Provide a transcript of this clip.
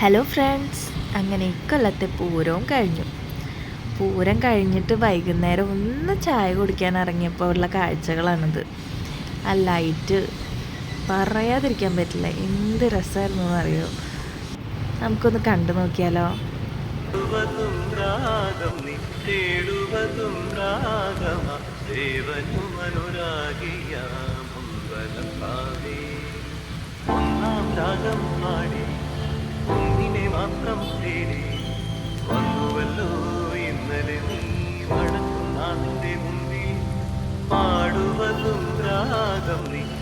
Hello friends അങ്ങനെ ഇക്കൊല്ലത്തെ പൂരവും കഴിഞ്ഞു. പൂരം കഴിഞ്ഞിട്ട് വൈകുന്നേരം ഒന്ന് ചായ കുടിക്കാൻ ഇറങ്ങിയപ്പോൾ ഉള്ള കാഴ്ചകളാണിത്. ആ ലൈറ്റ് പറയാതിരിക്കാൻ പറ്റില്ല. എന്ത് രസമായിരുന്നു എന്നറിയോ? നമുക്കൊന്ന് കണ്ടു നോക്കിയാലോ? ഒന്നാം രാഗം പാടി. Rico.